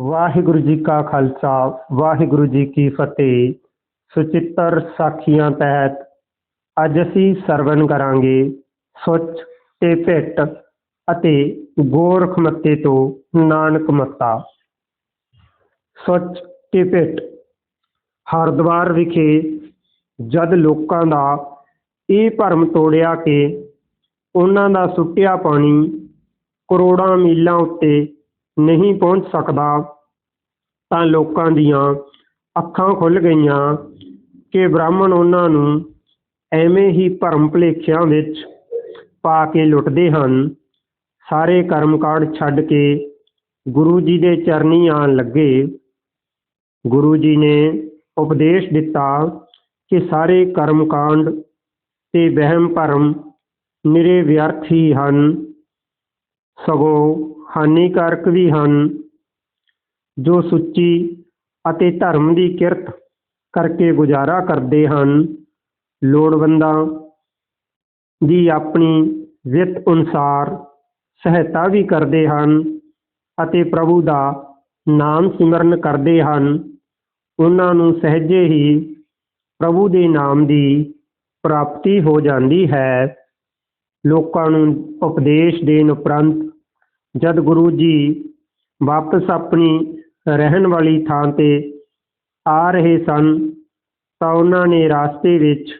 ਵਾਹਿਗੁਰੂ ਜੀ ਕਾ ਖਾਲਸਾ, ਵਾਹਿਗੁਰੂ ਜੀ ਕੀ ਫਤਿਹ। ਸੁਚਿੱਤਰ ਸਾਖੀਆਂ ਤਹਿਤ ਅੱਜ ਅਸੀਂ ਸਰਵਨ ਕਰਾਂਗੇ ਸੁੱਚ ਤੇ ਭਿੱਟ ਅਤੇ ਗੋਰਖ ਮੱਤੇ ਤੋਂ ਨਾਨਕ ਮੱਤਾ। ਸੁੱਚ ਤੇ ਭਿੱਟ ਹਰਿਦੁਆਰ ਵਿਖੇ ਜਦ ਲੋਕਾਂ ਦਾ ਇਹ ਭਰਮ ਤੋੜਿਆ ਕਿ ਉਹਨਾਂ ਦਾ ਸੁੱਟਿਆ ਪਾਣੀ ਕਰੋੜਾਂ ਮੀਲਾਂ ਉੱਤੇ ਨਹੀਂ ਪਹੁੰਚ ਸਕਦਾ, ਤਾਂ ਲੋਕਾਂ ਦੀਆਂ ਅੱਖਾਂ ਖੁੱਲ ਗਈਆਂ ਕਿ ਬ੍ਰਾਹਮਣ ਉਹਨਾਂ ਨੂੰ ਐਵੇਂ ਹੀ ਭਰਮ ਭੁਲੇਖਿਆਂ ਵਿੱਚ ਪਾ ਕੇ ਲੁੱਟਦੇ ਹਨ। ਸਾਰੇ ਕਰਮਕਾਂਡ ਛੱਡ ਕੇ ਗੁਰੂ ਜੀ ਦੇ ਚਰਨੀ ਆਣ ਲੱਗੇ। ਗੁਰੂ ਜੀ ਨੇ ਉਪਦੇਸ਼ ਦਿੱਤਾ ਕਿ ਸਾਰੇ ਕਰਮਕਾਂਡ ਤੇ ਵਹਿਮ ਭਰਮ ਨਿਰੇ ਵਿਅਰਥ ਹੀ ਹਨ। ਸਗੋਂ ਹਾਨੀਕਾਰਕ ਵੀ ਹਨ, ਜੋ ਸੁੱਚੀ ਅਤੇ ਧਰਮ ਦੀ ਕਿਰਤ ਕਰਕੇ ਗੁਜ਼ਾਰਾ ਕਰਦੇ ਹਨ। ਲੋੜਵੰਦਾਂ ਦੀ ਆਪਣੀ ਵਿੱਤ ਅਨੁਸਾਰ ਸਹਾਇਤਾ ਵੀ ਕਰਦੇ ਹਨ ਅਤੇ ਪ੍ਰਭੂ ਦਾ ਨਾਮ ਸਿਮਰਨ ਕਰਦੇ ਹਨ। ਉਹਨਾਂ ਨੂੰ ਸਹਿਜੇ ਹੀ ਪ੍ਰਭੂ ਦੇ ਨਾਮ ਦੀ ਪ੍ਰਾਪਤੀ ਹੋ ਜਾਂਦੀ ਹੈ। ਲੋਕਾਂ ਨੂੰ ਉਪਦੇਸ਼ ਦੇਣ ਉਪਰੰਤ ਜਦ ਗੁਰੂ ਜੀ ਵਾਪਸ ਆਪਣੀ ਰਹਿਣ ਵਾਲੀ ਥਾਂ ਤੇ ਆ ਰਹੇ ਸਨ, ਤਾਂ ਉਹਨਾਂ ਨੇ ਰਾਸਤੇ ਵਿੱਚ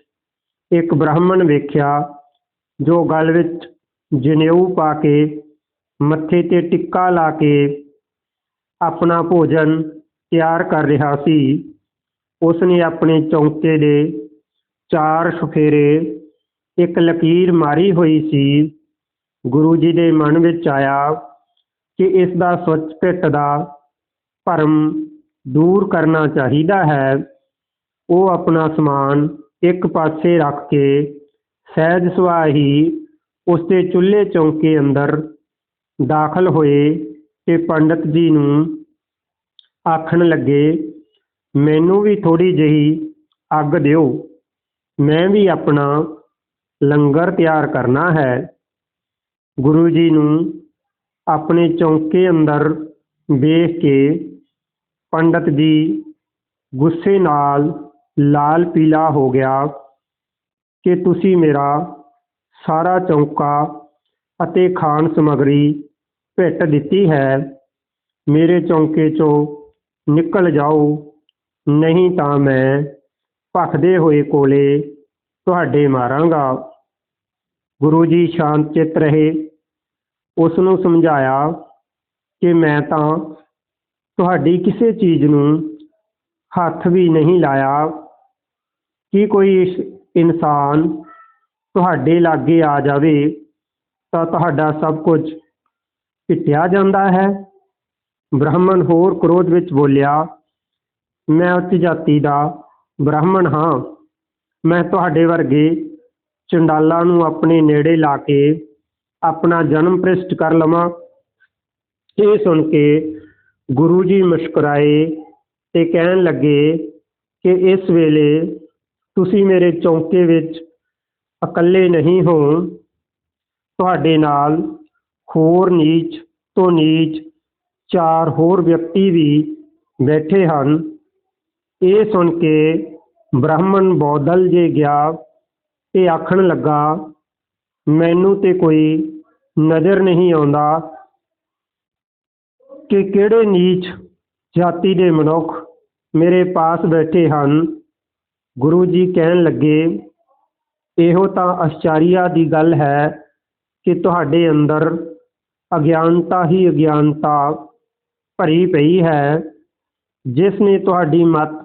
ਇੱਕ ਬ੍ਰਾਹਮਣ ਵੇਖਿਆ, ਜੋ ਗਲ ਵਿੱਚ ਜਨੇਊ ਪਾ ਕੇ ਮੱਥੇ ਤੇ ਟਿੱਕਾ ਲਾ ਕੇ ਆਪਣਾ ਭੋਜਨ ਤਿਆਰ ਕਰ ਰਿਹਾ ਸੀ। ਉਸ ਨੇ ਆਪਣੇ ਚੌਂਕੇ ਦੇ ਚਾਰ ਸੁਫੇਰੇ ਇੱਕ ਲਕੀਰ ਮਾਰੀ ਹੋਈ ਸੀ। ਗੁਰੂ ਜੀ ਦੇ ਮਨ ਵਿੱਚ ਆਇਆ ਕਿ ਇਸ ਦਾ ਸਵੱਚ ਭਿੱਟ ਦਾ ਭਰਮ ਦੂਰ ਕਰਨਾ ਚਾਹੀਦਾ ਹੈ। ਉਹ ਆਪਣਾ ਸਮਾਨ ਇੱਕ ਪਾਸੇ ਰੱਖ ਕੇ ਸਹਿਜ ਸੁਭਾਅ ਹੀ ਉਸ ਦੇ ਚੁੱਲ੍ਹੇ ਚੌਂਕੇ ਅੰਦਰ ਦਾਖਲ ਹੋਏ ਤੇ ਪੰਡਤ ਜੀ ਨੂੰ ਆਖਣ ਲੱਗੇ, ਮੈਨੂੰ ਵੀ ਥੋੜੀ ਜਿਹੀ ਅੱਗ ਦਿਓ। ਮੈਂ ਵੀ ਆਪਣਾ ਲੰਗਰ ਤਿਆਰ ਕਰਨਾ ਹੈ। ਗੁਰੂ ਜੀ ਨੂੰ ਆਪਣੇ ਚੌਂਕੇ ਅੰਦਰ ਵੇਖ ਕੇ ਪੰਡਤ ਜੀ ਗੁੱਸੇ ਨਾਲ ਲਾਲ ਪੀਲਾ ਹੋ ਗਿਆ ਕਿ ਤੁਸੀਂ ਮੇਰਾ ਸਾਰਾ ਚੌਂਕਾ ਅਤੇ ਖਾਣ ਸਮਗਰੀ ਭੇਟ ਦਿੱਤੀ ਹੈ। ਮੇਰੇ ਚੌਂਕੇ ਚੋਂ ਨਿਕਲ ਜਾਓ, ਨਹੀਂ ਤਾਂ ਮੈਂ ਭਖਦੇ ਹੋਏ ਕੋਲੇ ਤੁਹਾਡੇ ਮਾਰਾਂਗਾ। ਗੁਰੂ ਜੀ ਸ਼ਾਂਤ ਚਿੱਤ ਰਹੇ। ਉਸ ਨੂੰ ਸਮਝਾਇਆ ਕਿ ਮੈਂ ਤਾਂ ਤੁਹਾਡੀ ਕਿਸੇ ਚੀਜ਼ ਨੂੰ ਹੱਥ ਵੀ ਨਹੀਂ ਲਾਇਆ। ਕੀ ਕੋਈ ਇਨਸਾਨ ਤੁਹਾਡੇ ਲਾਗੇ ਆ ਜਾਵੇ, ਤਾਂ ਤੁਹਾਡਾ ਸਭ ਕੁਝ ਪਿੱਟਿਆ ਜਾਂਦਾ ਹੈ। ਬ੍ਰਾਹਮਣ ਹੋਰ ਕ੍ਰੋਧ ਵਿੱਚ ਬੋਲਿਆ, ਮੈਂ ਉੱਚ ਜਾਤੀ ਦਾ ਬ੍ਰਾਹਮਣ ਹਾਂ। ਮੈਂ ਤੁਹਾਡੇ ਵਰਗੇ ਚੰਡਾਲਾਂ ਨੂੰ ਆਪਣੇ ਨੇੜੇ ਲਾ ਕੇ ਆਪਣਾ ਜਨਮ ਭ੍ਰਿਸ਼ਟ ਕਰ ਲਵਾਂ। ਇਹ ਸੁਣ ਕੇ ਗੁਰੂ ਜੀ ਮੁਸਕਰਾਏ ਤੇ ਕਹਿਣ ਲੱਗੇ ਕਿ ਇਸ ਵੇਲੇ ਤੁਸੀਂ ਮੇਰੇ ਚੌਂਕੇ ਵਿੱਚ ਇਕੱਲੇ ਨਹੀਂ ਹੋ। ਤੁਹਾਡੇ ਨਾਲ ਹੋਰ ਨੀਚ ਤੋਂ ਨੀਚ ਚਾਰ ਹੋਰ ਵਿਅਕਤੀ ਵੀ ਬੈਠੇ ਹਨ। ਇਹ ਸੁਣ ਕੇ ਬ੍ਰਾਹਮਣ ਬੌਦਲ ਜੇ ਗਿਆ ਤੇ ਆਖਣ ਲੱਗਾ, ਮੈਨੂੰ ਤੇ ਕੋਈ ਨਜ਼ਰ ਨਹੀਂ ਆਉਂਦਾ ਕਿ ਕਿਹੜੇ ਨੀਚ ਜਾਤੀ ਦੇ ਮਨੁੱਖ ਮੇਰੇ ਪਾਸ ਬੈਠੇ ਹਨ। ਗੁਰੂ ਜੀ ਕਹਿਣ ਲੱਗੇ, ਇਹੋ ਤਾਂ ਅਸ਼ਚਾਰੀਆ ਦੀ ਗੱਲ ਹੈ ਕਿ ਤੁਹਾਡੇ ਅੰਦਰ ਅਗਿਆਨਤਾ ਹੀ ਅਗਿਆਨਤਾ ਭਰੀ ਪਈ ਹੈ। ਜਿਸ ਨੇ ਤੁਹਾਡੀ ਮਤ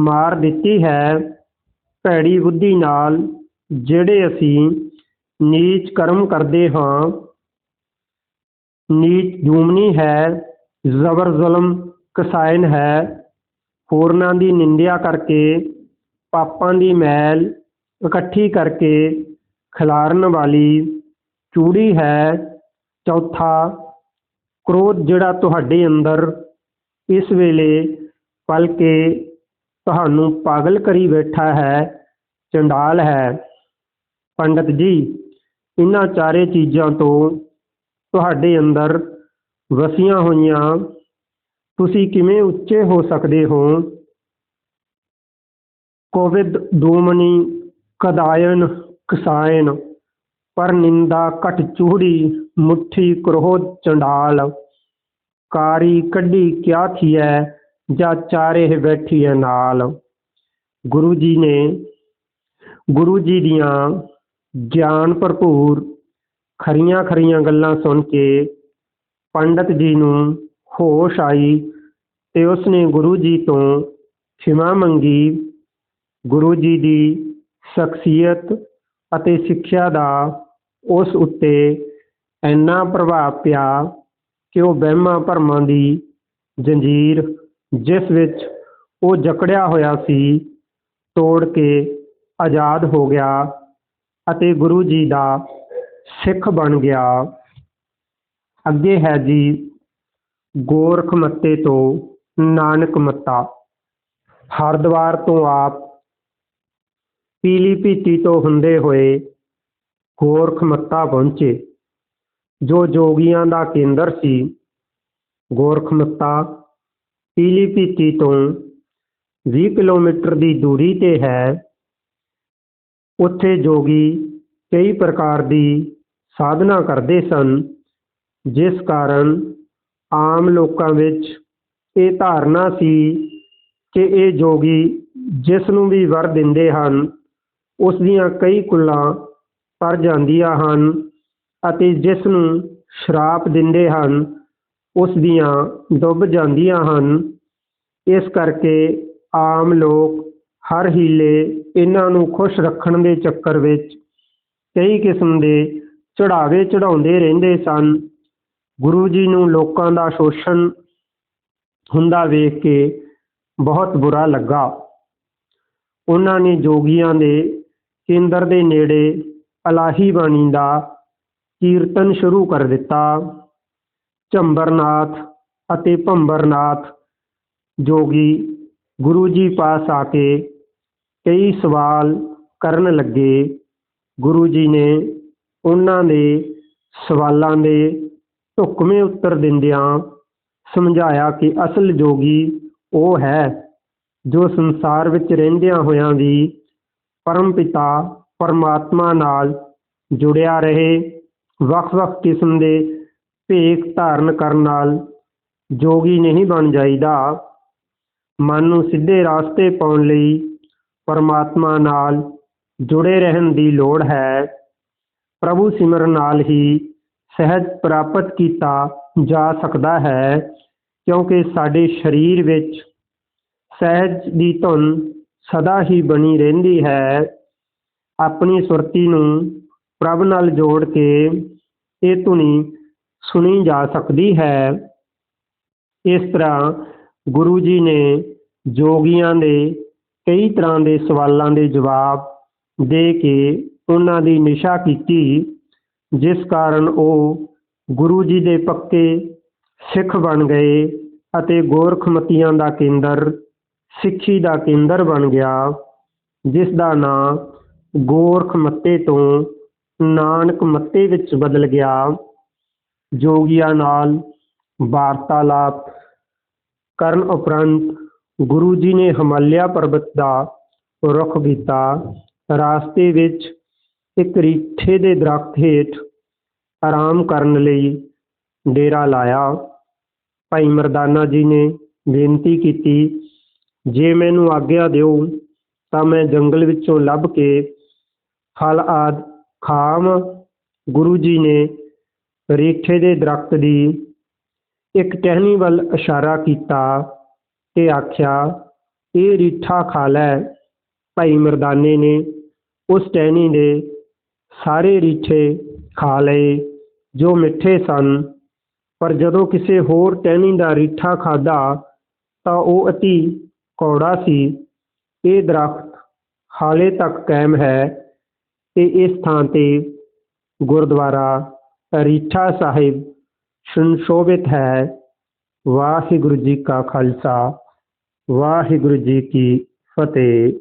ਮਾਰ ਦਿੱਤੀ ਹੈ, ਭੈੜੀ ਬੁੱਧੀ ਨਾਲ ਜਿਹੜੇ ਅਸੀਂ ਨੀਚ ਕਰਮ ਕਰਦੇ ਹਾਂ, ਨੀਚ ਜੂਮਨੀ ਹੈ, ਜ਼ਬਰ ਜ਼ੁਲਮ, ਕਸਾਇਨ ਹੈ, ਹੋਰਨਾਂ ਦੀ ਨਿੰਦਿਆ ਕਰਕੇ, ਪਾਪਾਂ ਦੀ ਮੈਲ ਇਕੱਠੀ ਕਰਕੇ ਖਿਲਾਰਨ ਵਾਲੀ ਚੂੜੀ ਹੈ, ਚੌਥਾ ਕ੍ਰੋਧ ਜਿਹੜਾ ਤੁਹਾਡੇ ਅੰਦਰ ਇਸ ਵੇਲੇ ਪਲ ਕੇ ਤੁਹਾਨੂੰ ਪਾਗਲ ਕਰੀ ਬੈਠਾ ਹੈ, ਚੰਡਾਲ ਹੈ। ਪੰਡਤ ਜੀ ਇਹਨਾਂ ਚਾਰੇ ਚੀਜ਼ਾਂ ਤੋਂ ਤੁਹਾਡੇ ਅੰਦਰ ਵਸੀਆਂ ਹੋਈਆਂ। ਤੁਸੀਂ ਕਿਵੇਂ ਉੱਚੇ ਹੋ ਸਕਦੇ ਹੋ? ਕੋਵਿਦ ਦੂਮਨੀ, ਕਦਾਇਨ, ਕਸਾਇਨ, ਪਰ ਨਿੰਦਾ ਘਟ ਚੂੜੀ, ਮੁੱਠੀ ਕਰੋਹ ਚੰਡਾਲ। ਕਾਰੀ ਕੱਢੀ ਕਿਆ ਥੀਐ, ਜਾਂ ਚਾਰੇ ਬੈਠੀਐ ਨਾਲ? ਗੁਰੂ ਜੀ ਨੇ, ਗੁਰੂ ਜੀ ਦੀਆਂ ਗਿਆਨ ਭਰਪੂਰ, ਖਰੀਆਂ ਖਰੀਆਂ ਗੱਲਾਂ ਸੁਣ ਕੇ ਪੰਡਤ ਜੀ ਨੂੰ ਹੋਸ਼ ਆਈ ਤੇ ਉਸਨੇ ਗੁਰੂ ਜੀ ਤੋਂ ਖਿਮਾ ਮੰਗੀ। ਗੁਰੂ ਜੀ ਦੀ ਸ਼ਖਸੀਅਤ ਅਤੇ ਸਿੱਖਿਆ ਦਾ ਉਸ ਉੱਤੇ ਇੰਨਾ ਪ੍ਰਭਾਵ ਪਿਆ ਕਿ ਉਹ ਵਹਿਮਾਂ ਭਰਮਾਂ ਦੀ ਜੰਜੀਰ, ਜਿਸ ਵਿੱਚ ਉਹ ਜਕੜਿਆ ਹੋਇਆ ਸੀ, ਤੋੜ ਕੇ ਆਜ਼ਾਦ ਹੋ ਗਿਆ। ਅਤੇ ਗੁਰੂ ਜੀ ਦਾ ਸਿੱਖ ਬਣ ਗਿਆ। ਅੱਗੇ ਹੈ ਜੀ ਗੋਰਖ ਮੱਤੇ ਤੋਂ ਨਾਨਕ ਮੱਤਾ। ਹਰਿਦੁਆਰ ਤੋਂ ਆਪ ਪੀਲੀ ਭੀਤੀ ਤੋਂ ਹੁੰਦੇ ਹੋਏ ਗੋਰਖ ਮੱਤਾ ਪਹੁੰਚੇ, ਜੋ ਜੋਗੀਆਂ ਦਾ ਕੇਂਦਰ ਸੀ। ਗੋਰਖ ਮੱਤਾ ਪੀਲੀ ਭੀਤੀ ਤੋਂ 20 ਕਿਲੋਮੀਟਰ ਦੀ ਦੂਰੀ ਤੇ ਹੈ। ਉੱਥੇ ਜੋਗੀ ਕਈ ਪ੍ਰਕਾਰ ਦੀ ਸਾਧਨਾ ਕਰਦੇ ਸਨ, ਜਿਸ ਕਾਰਨ ਆਮ ਲੋਕਾਂ ਵਿੱਚ ਇਹ ਧਾਰਨਾ ਸੀ ਕਿ ਇਹ ਜੋਗੀ ਜਿਸ ਨੂੰ ਵੀ ਵਰ ਦਿੰਦੇ ਹਨ, ਉਸ ਦੀਆਂ ਕਈ ਕੁੱਲਾਂ ਪਰ ਜਾਂਦੀਆਂ ਹਨ ਅਤੇ ਜਿਸ ਨੂੰ ਸ਼ਰਾਪ ਦਿੰਦੇ ਹਨ, ਉਸ ਦੀਆਂ ਡੁੱਬ ਜਾਂਦੀਆਂ ਹਨ। ਇਸ ਕਰਕੇ ਆਮ ਲੋਕ ਹਰ ਹੀਲੇ ਇਹਨਾਂ ਨੂੰ ਖੁਸ਼ ਰੱਖਣ ਦੇ ਚੱਕਰ ਵਿੱਚ ਕਈ ਕਿਸਮ ਦੇ ਚੜਾਵੇ ਚੜਾਉਂਦੇ ਰਹਿੰਦੇ ਸਨ। ਗੁਰੂ ਜੀ ਨੂੰ ਲੋਕਾਂ ਦਾ ਸ਼ੋਸ਼ਣ ਹੁੰਦਾ ਵੇਖ ਕੇ ਬਹੁਤ ਬੁਰਾ ਲੱਗਾ। ਉਹਨਾਂ ਨੇ ਜੋਗੀਆਂ ਦੇ ਕੇਂਦਰ ਦੇ ਨੇੜੇ ਅਲਾਹੀ ਬਾਣੀ ਦਾ ਕੀਰਤਨ ਸ਼ੁਰੂ ਕਰ ਦਿੱਤਾ। ਝੰਬਰਨਾਥ ਅਤੇ ਭੰਬਰਨਾਥ ਜੋਗੀ ਗੁਰੂ ਜੀ ਪਾਸ ਆ ਕੇ ਕਈ ਸਵਾਲ ਕਰਨ ਲੱਗੇ। ਗੁਰੂ ਜੀ ਨੇ ਉਹਨਾਂ ਦੇ ਸਵਾਲਾਂ ਦੇ ਢੁਕਵੇਂ ਉੱਤਰ ਦਿੰਦਿਆਂ ਸਮਝਾਇਆ ਕਿ ਅਸਲ ਜੋਗੀ ਉਹ ਹੈ ਜੋ ਸੰਸਾਰ ਵਿੱਚ ਰਹਿੰਦਿਆਂ ਹੋਇਆਂ ਵੀ ਪਰਮ ਪਿਤਾ ਪਰਮਾਤਮਾ ਨਾਲ ਜੁੜਿਆ ਰਹੇ, ਵੱਖ-ਵੱਖ ਕਿਸਮ ਦੇ ਭੇਖ ਧਾਰਨ ਕਰਨ ਨਾਲ ਜੋਗੀ ਨਹੀਂ ਬਣ ਜਾਈਦਾ। ਮਨ ਨੂੰ ਸਿੱਧੇ ਰਾਸਤੇ ਪਾਉਣ ਲਈ ਪਰਮਾਤਮਾ ਨਾਲ ਜੁੜੇ ਰਹਿਣ ਦੀ ਲੋੜ ਹੈ। ਪ੍ਰਭੂ ਸਿਮਰਨ ਨਾਲ ਹੀ ਸਹਿਜ ਪ੍ਰਾਪਤ ਕੀਤਾ ਜਾ ਸਕਦਾ ਹੈ, ਕਿਉਂਕਿ ਸਾਡੇ ਸਰੀਰ ਵਿੱਚ ਸਹਿਜ ਦੀ ਧੁਨ ਸਦਾ ਹੀ ਬਣੀ ਰਹਿੰਦੀ ਹੈ। ਆਪਣੀ ਸੁਰਤੀ ਨੂੰ ਪ੍ਰਭ ਨਾਲ ਜੋੜ ਕੇ ਇਹ ਧੁਨੀ ਸੁਣੀ ਜਾ ਸਕਦੀ ਹੈ। ਇਸ ਤਰ੍ਹਾਂ ਗੁਰੂ ਜੀ ਨੇ ਜੋਗੀਆਂ ਦੇ ਕਈ ਤਰ੍ਹਾਂ ਦੇ ਸਵਾਲਾਂ ਦੇ ਜਵਾਬ ਦੇ ਕੇ ਉਹਨਾਂ ਦੀ ਨਿਸ਼ਾ ਕੀਤੀ, ਜਿਸ ਕਾਰਨ ਉਹ ਗੁਰੂ ਜੀ ਦੇ ਪੱਕੇ ਸਿੱਖ ਬਣ ਗਏ ਅਤੇ ਗੋਰਖਮਤੀਆਂ ਦਾ ਕੇਂਦਰ, ਸਿੱਖੀ ਦਾ ਕੇਂਦਰ ਬਣ ਗਿਆ, ਜਿਸ ਦਾ ਨਾਂ ਗੋਰਖਮੱਤੇ ਤੋਂ ਨਾਨਕ ਮੱਤੇ ਵਿੱਚ ਬਦਲ ਗਿਆ। ਜੋਗੀਆਂ ਨਾਲ ਵਾਰਤਾਲਾਪ ਕਰਨ ਉਪਰੰਤ ਗੁਰੂ ਜੀ ਨੇ ਹਿਮਾਲਿਆ ਪਰਬਤ ਦਾ ਰੁੱਖ ਕੀਤਾ। ਰਾਸਤੇ ਵਿੱਚ ਇੱਕ ਰੀਠੇ ਦੇ ਦਰਖਤ ਹੇਠ ਆਰਾਮ ਕਰਨ ਲਈ ਡੇਰਾ ਲਾਇਆ। ਭਾਈ ਮਰਦਾਨਾ ਜੀ ਨੇ ਬੇਨਤੀ ਕੀਤੀ, ਜੇ ਮੈਨੂੰ ਆਗਿਆ ਦਿਓ ਤਾਂ ਮੈਂ ਜੰਗਲ ਵਿੱਚੋਂ ਲੱਭ ਕੇ ਫਲ ਆਦ ਖਾਮ ਗੁਰੂ ਜੀ ਨੇ ਰੀਠੇ ਦੇ ਦਰਖਤ ਦੀ ਇੱਕ ਟਹਿਣੀ ਵੱਲ ਇਸ਼ਾਰਾ ਕੀਤਾ ਤੇ ਆਖਿਆ, ਇਹ ਰੀਠਾ ਖਾ ਲੈ। ਭਾਈ ਮਰਦਾਨੇ ਨੇ ਉਸ ਟਹਿਣੀ ਦੇ ਸਾਰੇ ਰੀਠੇ ਖਾ ਲਏ, ਜੋ ਮਿੱਠੇ ਸਨ। ਪਰ ਜਦੋਂ ਕਿਸੇ ਹੋਰ ਟਹਿਣੀ ਦਾ ਰੀਠਾ ਖਾਦਾ ਤਾਂ ਉਹ ਅਤੀ ਕੌੜਾ ਸੀ। ਇਹ ਦਰਖਤ ਹਾਲੇ ਤੱਕ ਕਾਇਮ ਹੈ ਤੇ ਇਸ ਥਾਂ ਤੇ ਗੁਰਦੁਆਰਾ ਰੀਠਾ ਸਾਹਿਬ ਸੰਸ਼ੋਭਿਤ ਹੈ। ਵਾਹਿਗੁਰੂ ਜੀ ਕਾ ਖਾਲਸਾ ਵਾਹਿਗੁਰੂ ਜੀ ਕੀ ਫਤਿਹ।